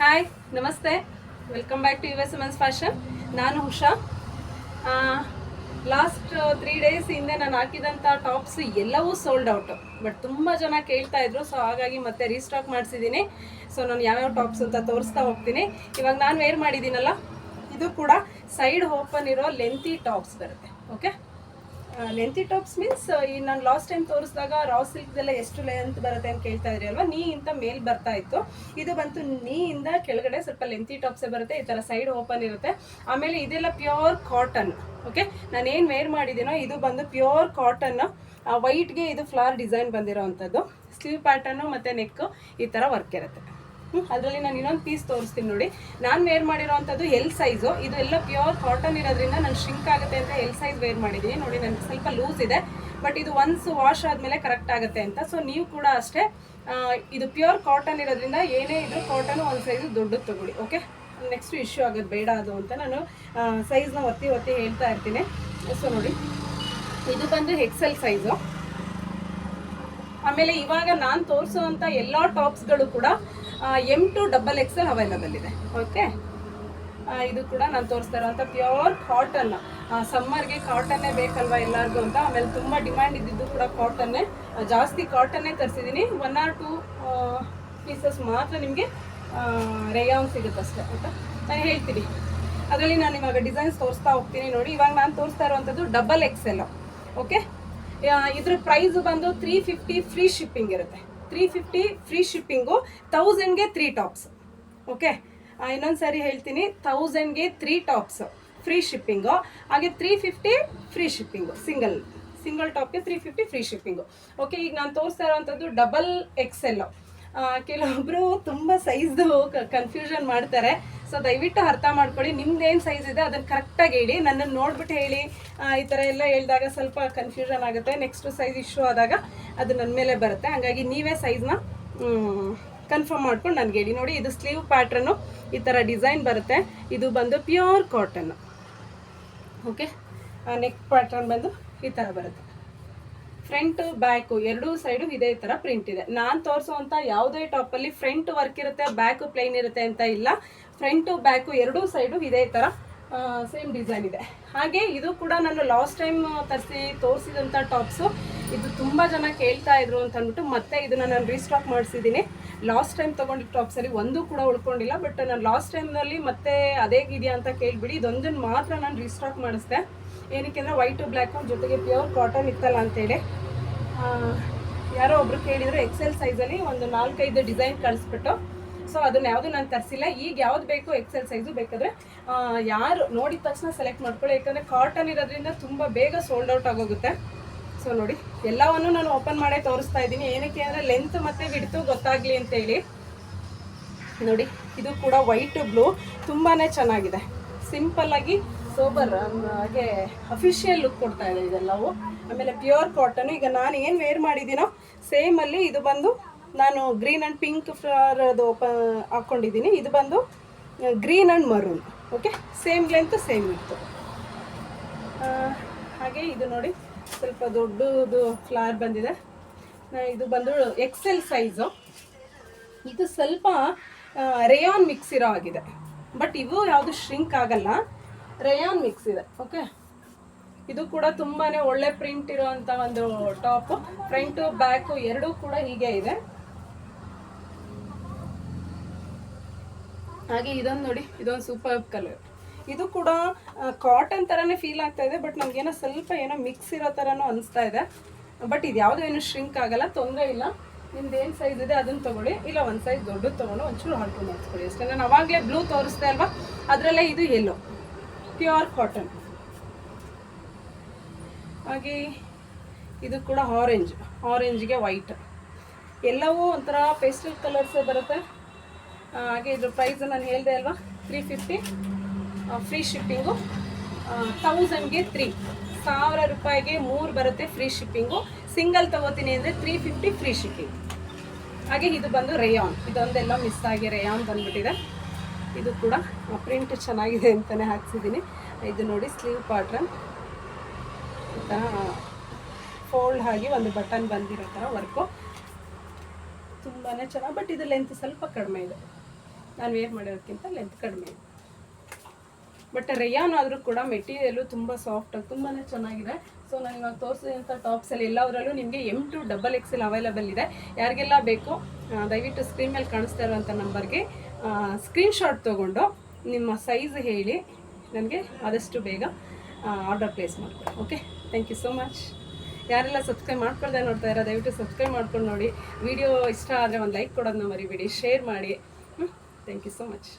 Hi ನಮಸ್ತೆ. Welcome back to U S men's fashion ನಾನು Usha. Last three days ಹಿಂದೆ ನಾನು ಹಾಕಿದಂಥ ಟಾಪ್ಸ್ ಎಲ್ಲವೂ ಸೋಲ್ಡ್ ಔಟ್ ಬಟ್ ತುಂಬ ಜನ ಕೇಳ್ತಾ ಇದ್ರು ಸೊ ಹಾಗಾಗಿ ಮತ್ತೆ ರೀಸ್ಟಾಕ್ ಮಾಡಿಸಿದ್ದೀನಿ. ಸೊ ನಾನು ಯಾವ್ಯಾವ ಟಾಪ್ಸ್ ಅಂತ ತೋರಿಸ್ತಾ ಹೋಗ್ತೀನಿ. ಇವಾಗ ನಾನು ವೇರ್ ಮಾಡಿದ್ದೀನಲ್ಲ, ಇದು ಕೂಡ ಸೈಡ್ ಓಪನ್ ಇರೋ ಲೆಂತಿ ಟಾಪ್ಸ್ ಬರುತ್ತೆ. ಓಕೆ ಲೆಂತಿ ಟಾಪ್ಸ್ ಮೀನ್ಸ್ ಈ ನಾನು ಲಾಸ್ಟ್ ಟೈಮ್ ತೋರಿಸಿದಾಗ ರಾ ಸಿಲ್ಕ್ದೆಲ್ಲ ಎಷ್ಟು ಲೆಂತ್ ಬರುತ್ತೆ ಅಂತ ಕೇಳ್ತಾ ಇದ್ರಿ ಅಲ್ವಾ? ನೀ ಇಂತ ಮೇಲ್ ಬರ್ತಾ ಇತ್ತು. ಇದು ಬಂತು ನೀಯಿಂದ ಕೆಳಗಡೆ ಸ್ವಲ್ಪ ಲೆಂತಿ ಟಾಪ್ಸೇ ಬರುತ್ತೆ, ಈ ಥರ ಸೈಡ್ ಓಪನ್ ಇರುತ್ತೆ. ಆಮೇಲೆ ಇದೆಲ್ಲ ಪ್ಯೂರ್ ಕಾಟನ್ ಓಕೆ ನಾನು ಏನು ವೇರ್ ಮಾಡಿದ್ದೀನೋ, ಇದು ಬಂದು ಪ್ಯೂರ್ ಕಾಟನ್ ವೈಟ್ಗೆ ಇದು ಫ್ಲವರ್ ಡಿಸೈನ್ ಬಂದಿರೋ ಅಂಥದ್ದು ಸ್ಲೀವ್ ಪ್ಯಾಟರ್ನು ಮತ್ತು ನೆಕ್ ಈ ಥರ ವರ್ಕ್ ಇರುತ್ತೆ. ಅದರಲ್ಲಿ ನಾನು ಇನ್ನೊಂದು ಪೀಸ್ ತೋರಿಸ್ತೀನಿ ನೋಡಿ. ನಾನು ವೇರ್ ಮಾಡಿರೋವಂಥದ್ದು ಎಲ್ ಸೈಜು ಇದು ಎಲ್ಲ ಪ್ಯೂರ್ ಕಾಟನ್ ಇರೋದ್ರಿಂದ ನಾನು ಶ್ರಿಂಕ್ ಆಗುತ್ತೆ ಅಂತ ಎಲ್ ಸೈಜ್ ವೇರ್ ಮಾಡಿದ್ದೀನಿ ನೋಡಿ, ನನಗೆ ಸ್ವಲ್ಪ ಲೂಸ್ ಇದೆ. ಬಟ್ ಇದು ಒನ್ಸ್ ವಾಶ್ ಆದಮೇಲೆ ಕರೆಕ್ಟ್ ಆಗುತ್ತೆ ಅಂತ. ಸೊ ನೀವು ಕೂಡ ಅಷ್ಟೇ ಇದು ಪ್ಯೂರ್ ಕಾಟನ್ ಇರೋದ್ರಿಂದ ಏನೇ ಇದ್ರೂ ಕಾಟನ್ ಒಂದು ಸೈಜ್ ದೊಡ್ಡದು ತಗೊಳ್ಳಿ ಓಕೆ ನೆಕ್ಸ್ಟ್ ಇಶ್ಯೂ ಆಗೋದು ಬೇಡ ಅದು ಅಂತ ನಾನು ಸೈಜ್ನ ಒತ್ತಿ ಒತ್ತಿ ಹೇಳ್ತಾ ಇರ್ತೀನಿ. ಸೊ ನೋಡಿ, ಇದು ಬಂದು ಎಕ್ಸೆಲ್ ಸೈಜು ಆಮೇಲೆ ಇವಾಗ ನಾನು ತೋರಿಸುವಂಥ ಎಲ್ಲ ಟಾಪ್ಸ್ಗಳು ಕೂಡ M to double X L available ಇದೆ. ಓಕೆ ಇದು ಕೂಡ ನಾನು ತೋರಿಸ್ತಾ ಇರೋಂಥ ಪ್ಯೂರ್ ಕಾಟನ್ ಸಮ್ಮರ್ಗೆ ಕಾಟನ್ನೇ ಬೇಕಲ್ವಾ ಎಲ್ಲರಿಗೂ ಅಂತ? ಆಮೇಲೆ ತುಂಬ ಡಿಮ್ಯಾಂಡ್ ಇದ್ದಿದ್ದು ಕೂಡ ಕಾಟನ್ನೇ ಜಾಸ್ತಿ ಕಾಟನ್ನೇ ತರಿಸಿದ್ದೀನಿ ಒನ್ ಆರ್ ಟೂ ಪೀಸಸ್ ಮಾತ್ರ ನಿಮಗೆ ಸಿಗುತ್ತೆ ಅಷ್ಟೇ, ಆಯಿತಾ? ನಾನು ಹೇಳ್ತೀನಿ. ಅದರಲ್ಲಿ ನಾನು ಇವಾಗ ಡಿಸೈನ್ಸ್ ತೋರಿಸ್ತಾ ಹೋಗ್ತೀನಿ ನೋಡಿ. ಇವಾಗ ನಾನು ತೋರಿಸ್ತಾ ಇರುವಂಥದ್ದು ಡಬಲ್ ಎಕ್ಸ್ ಎಲ್ ಓಕೆ ಇದ್ರ ಪ್ರೈಸ್ ಬಂದು ತ್ರೀ ಫಿಫ್ಟಿ ಫ್ರೀ ಶಿಪ್ಪಿಂಗ್ ಇರುತ್ತೆ. ತ್ರೀ ಫಿಫ್ಟಿ ಫ್ರೀ ಶಿಪ್ಪಿಂಗು ತೌಸಂಡ್ಗೆ ತ್ರೀ ಟಾಪ್ಸ್ ಓಕೆ ಇನ್ನೊಂದು ಸಾರಿ ಹೇಳ್ತೀನಿ ತೌಸಂಡ್ಗೆ ತ್ರೀ ಟಾಪ್ಸ್ ಫ್ರೀ ಶಿಪ್ಪಿಂಗು ಹಾಗೆ three fifty free shipping single single ಟಾಪ್ಗೆ three fifty free shipping okay ಈಗ ನಾನು ತೋರಿಸ್ತಾ ಇರೋವಂಥದ್ದು ಡಬಲ್ ಎಕ್ಸೆಲ್ ಕೆಲವೊಬ್ಬರು ತುಂಬ ಸೈಜ್ದು ಕನ್ಫ್ಯೂಷನ್ ಮಾಡ್ತಾರೆ. ಸೊ ದಯವಿಟ್ಟು ಅರ್ಥ ಮಾಡ್ಕೊಳ್ಳಿ ನಿಮ್ದು ಏನು ಸೈಜ್ ಇದೆ ಅದನ್ನು ಕರೆಕ್ಟಾಗಿ ಹೇಳಿ ನನ್ನನ್ನು ನೋಡ್ಬಿಟ್ಟು ಹೇಳಿ ಈ ಥರ ಎಲ್ಲ ಹೇಳಿದಾಗ ಸ್ವಲ್ಪ ಕನ್ಫ್ಯೂಷನ್ ಆಗುತ್ತೆ. ನೆಕ್ಸ್ಟ್ ಸೈಜ್ ಇಶ್ಯೂ ಆದಾಗ ಅದು ನನ್ನ ಮೇಲೆ ಬರುತ್ತೆ. ಹಾಗಾಗಿ ನೀವೇ ಸೈಜ್ನ ಕನ್ಫರ್ಮ್ ಮಾಡ್ಕೊಂಡು ನನಗೆ ಹೇಳಿ. ನೋಡಿ, ಇದು ಸ್ಲೀವ್ ಪ್ಯಾಟ್ರನ್ನು ಈ ಥರ ಡಿಸೈನ್ ಬರುತ್ತೆ. ಇದು ಬಂದು pure cotton okay neck pattern ಬಂದು ಈ ಥರ ಬರುತ್ತೆ. ಫ್ರಂಟ್ ಬ್ಯಾಕ್, ಎರಡೂ ಸೈಡು ಇದೇ ಥರ ಪ್ರಿಂಟ್ ಇದೆ. ನಾನು ತೋರಿಸುವಂಥ ಯಾವುದೇ ಟಾಪಲ್ಲಿ ಫ್ರಂಟ್ ವರ್ಕ್ ಇರುತ್ತೆ ಬ್ಯಾಕ್ ಪ್ಲೈನ್ ಇರುತ್ತೆ ಅಂತ ಇಲ್ಲ. ಫ್ರಂಟು ಬ್ಯಾಕು ಎರಡೂ ಸೈಡು ಇದೇ ಥರ ಸೇಮ್ ಡಿಸೈನ್ ಇದೆ. ಹಾಗೆ ಇದು ಕೂಡ ನಾನು ಲಾಸ್ಟ್ ಟೈಮ್ ತರಿಸಿ ತೋರಿಸಿದಂಥ ಟಾಪ್ಸು ಇದು ತುಂಬ ಜನ ಕೇಳ್ತಾ ಇದ್ರು ಅಂತ ಅಂದ್ಬಿಟ್ಟು ಮತ್ತೆ ಇದನ್ನು ನಾನು ರೀಸ್ಟಾಕ್ ಮಾಡಿಸಿದ್ದೀನಿ. ಲಾಸ್ಟ್ ಟೈಮ್ ತೊಗೊಂಡಿದ್ದ ಟಾಪ್ಸಲ್ಲಿ ಒಂದೂ ಕೂಡ ಉಳ್ಕೊಂಡಿಲ್ಲ ಬಟ್ ನಾನು ಲಾಸ್ಟ್ ಟೈಮ್ನಲ್ಲಿ ಮತ್ತೆ ಅದೇ ಇದೆಯಾ ಅಂತ ಕೇಳಿಬಿಡಿ ಇದೊಂದನ್ನು ಮಾತ್ರ ನಾನು ರೀಸ್ಟಾಕ್ ಮಾಡಿಸ್ದೆ. ಏನಕ್ಕೆ ಅಂದರೆ ವೈಟು ಬ್ಲ್ಯಾಕು ಜೊತೆಗೆ ಪ್ಯೂರ್ ಕಾಟನ್ ಇತ್ತಲ್ಲ ಅಂತೇಳಿ. ಯಾರೋ ಒಬ್ರು ಕೇಳಿದ್ರು ಎಕ್ಸೆಲ್ ಸೈಜಲ್ಲಿ ಒಂದು ನಾಲ್ಕೈದು ಡಿಸೈನ್ ಕಳಿಸ್ಬಿಟ್ಟು. ಸೊ ಅದನ್ನ ಯಾವುದು ನಾನು ತರಿಸಿಲ್ಲ. ಈಗ ಯಾವ್ದು ಬೇಕು ಎಕ್ಸೆಲ್ ಸೈಜು ಬೇಕಾದ್ರೆ ಯಾರು ನೋಡಿದ ತಕ್ಷಣ ಸೆಲೆಕ್ಟ್ ಮಾಡ್ಕೊಳ್ಳಿ. ಯಾಕಂದರೆ ಕಾಟನ್ ಇರೋದ್ರಿಂದ ತುಂಬ ಬೇಗ ಸೋಲ್ಡ್ ಔಟ್ ಆಗೋಗುತ್ತೆ. ಸೊ ನೋಡಿ, ಎಲ್ಲವನ್ನು ನಾನು ಓಪನ್ ಮಾಡೇ ತೋರಿಸ್ತಾ ಇದ್ದೀನಿ. ಏನಕ್ಕೆ ಅಂದರೆ ಲೆಂತ್ ಮತ್ತು ಬಿಡ್ತು ಗೊತ್ತಾಗಲಿ ಅಂತೇಳಿ ನೋಡಿ, ಇದು ಕೂಡ ವೈಟ್ ಬ್ಲೂ ತುಂಬಾ ಚೆನ್ನಾಗಿದೆ. ಸಿಂಪಲ್ ಆಗಿ ಸೋಬರ್ ಹಾಗೆ ಅಫಿಷಿಯಲ್ ಲುಕ್ ಕೊಡ್ತಾ ಇದೆ ಇದೆಲ್ಲವೂ. ಆಮೇಲೆ ಪ್ಯೂರ್ ಕಾಟನ್ ಈಗ ನಾನು ಏನು ವೇರ್ ಮಾಡಿದ್ದೀನೋ ಸೇಮಲ್ಲಿ ಇದು ಬಂದು ನಾನು ಗ್ರೀನ್ ಆ್ಯಂಡ್ ಪಿಂಕ್ ಫ್ಲವರ್ ಅದು ಓಪನ್ ಹಾಕ್ಕೊಂಡಿದ್ದೀನಿ. ಇದು ಬಂದು green and maroon okay same length same ಇತ್ತು ಹಾಗೆ ಇದು ನೋಡಿ, ಸ್ವಲ್ಪ ದೊಡ್ಡದು ಫ್ಲವರ್ ಬಂದಿದೆ. ಇದು ಬಂದು ಎಕ್ಸೆಲ್ ಸೈಜು ಇದು ಸ್ವಲ್ಪ ರೇಯಾನ್ ಮಿಕ್ಸ್ ಇರೋ ಆಗಿದೆ ಬಟ್ ಇವು ಯಾವುದು ಶ್ರಿಂಕ್ ಆಗಲ್ಲ. ರೇಯಾನ್ ಮಿಕ್ಸ್ ಇದೆ. ಓಕೆ ಇದು ಕೂಡ ತುಂಬಾನೇ ಒಳ್ಳೆ ಪ್ರಿಂಟ್ ಇರುವಂತ ಒಂದು ಟಾಪ್ ಫ್ರಂಟು ಬ್ಯಾಕು ಎರಡೂ ಕೂಡ ಹೀಗೆ ಇದೆ. ಹಾಗೆ ಇದೊಂದು ನೋಡಿ, ಇದೊಂದು ಸೂಪರ್ ಕಲರ್ ಇದು ಕೂಡ ಕಾಟನ್ ಥರನೇ ಫೀಲ್ ಆಗ್ತಾ ಇದೆ ಬಟ್ ನಮಗೇನೋ ಸ್ವಲ್ಪ ಏನೋ ಮಿಕ್ಸ್ ಇರೋ ಥರನೂ ಅನಿಸ್ತಾ ಇದೆ. ಬಟ್ ಇದು ಯಾವುದೋ ಏನು ಶ್ರಿಂಕ್ ಆಗಲ್ಲ, ತೊಂದರೆ ಇಲ್ಲ. ನಿಮ್ದು ಏನು ಸೈಜ್ ಇದೆ ಅದನ್ನು ತೊಗೊಳ್ಳಿ. ಇಲ್ಲ, ಒಂದು ಸೈಜ್ ದೊಡ್ಡದು ತೊಗೊಂಡು ಒಂಚೂರು ಹಾಕೊಂಡು ಮಾಡಿಸ್ಕೊಳ್ಳಿ. ಅಷ್ಟೇ, ನಾನು ಅವಾಗಲೇ ಬ್ಲೂ ತೋರಿಸ್ದೆ ಅಲ್ವಾ? ಅದರಲ್ಲೇ ಇದು ಎಲ್ಲೋ ಪ್ಯೂರ್ ಕಾಟನ್. ಹಾಗೆ ಇದು ಕೂಡ ಆರೆಂಜ್ ಆರೆಂಜ್ಗೆ ವೈಟ್ ಎಲ್ಲವೂ ಒಂಥರ ಪೇಸ್ಟಲ್ ಕಲರ್ಸೇ ಬರುತ್ತೆ. ಹಾಗೆ ಇದ್ರ ಪ್ರೈಸ್ ನಾನು ಹೇಳಿದೆ ಅಲ್ವಾ? ತ್ರೀ ಫಿಫ್ಟಿ ಫ್ರೀ ಶಿಪ್ಪಿಂಗು ತೌಸಂಡ್ಗೆ ತ್ರೀ ಸಾವಿರ ರೂಪಾಯಿಗೆ ಮೂರು ಬರುತ್ತೆ ಫ್ರೀ ಶಿಪ್ಪಿಂಗು ಸಿಂಗಲ್ ತಗೋತೀನಿ ಅಂದರೆ ತ್ರೀ ಫಿಫ್ಟಿ ಫ್ರೀ ಶಿಪ್ಪಿಂಗ್ ಹಾಗೆ ಇದು ಬಂದು ರೇಯಾನ್ ಇದೊಂದೆಲ್ಲ ಮಿಸ್ ಆಗಿ ರೇಯಾನ್ ಬಂದ್ಬಿಟ್ಟಿದೆ. ಇದು ಕೂಡ ಪ್ರಿಂಟ್ ಚೆನ್ನಾಗಿದೆ ಅಂತಲೇ ಹಾಕ್ಸಿದ್ದೀನಿ. ಇದು ನೋಡಿ ಸ್ಲೀವ್ ಪಾಟ್ರನ್ ಫೋಲ್ಡ್ ಆಗಿ ಒಂದು ಬಟನ್ ಬಂದಿರೋ ಥರ ವರ್ಕು ತುಂಬಾ ಚೆನ್ನಾಗಿ ಬಟ್ ಇದು ಲೆಂತ್ ಸ್ವಲ್ಪ ಕಡಿಮೆ ಇದೆ. ನಾನು ವೇರ್ ಮಾಡಿರೋದಕ್ಕಿಂತ ಲೆಂತ್ ಕಡಿಮೆ ಇದೆ. ಬಟ್ ರೇಯಾನ್ ಆದರೂ ಕೂಡ ಮೆಟೀರಿಯಲು ತುಂಬ ಸಾಫ್ಟಾಗಿ ತುಂಬಾ ಚೆನ್ನಾಗಿದೆ. ಸೊ ನಾನು ಇವಾಗ ತೋರಿಸಿದಂಥ ಟಾಪ್ಸಲ್ಲಿ ಎಲ್ಲದರಲ್ಲೂ ನಿಮಗೆ M to double X L available ಇದೆ. ಯಾರಿಗೆಲ್ಲ ಬೇಕು ದಯವಿಟ್ಟು ಸ್ಕ್ರೀನ್ ಮೇಲೆ ಕಾಣಿಸ್ತಾ ಇರುವಂಥ ನಂಬರ್ಗೆ ಸ್ಕ್ರೀನ್ಶಾಟ್ ತೊಗೊಂಡು ನಿಮ್ಮ ಸೈಜ್ ಹೇಳಿ, ನನಗೆ ಆದಷ್ಟು ಬೇಗ ಆರ್ಡರ್ ಪ್ಲೇಸ್ ಮಾಡ್ಕೊಳ್ಳಿ okay thank you so much ಯಾರೆಲ್ಲ ಸಬ್ಸ್ಕ್ರೈಬ್ ಮಾಡ್ಕೊಳ್ದೆ ನೋಡ್ತಾ ಇರೋ, ದಯವಿಟ್ಟು ಸಬ್ಸ್ಕ್ರೈಬ್ ಮಾಡ್ಕೊಂಡು ನೋಡಿ. ವಿಡಿಯೋ ಇಷ್ಟ ಆದರೆ ಒಂದು ಲೈಕ್ ಕೊಡೋದನ್ನ ಮರಿಬೇಡಿ ಶೇರ್ ಮಾಡಿ. Thank you so much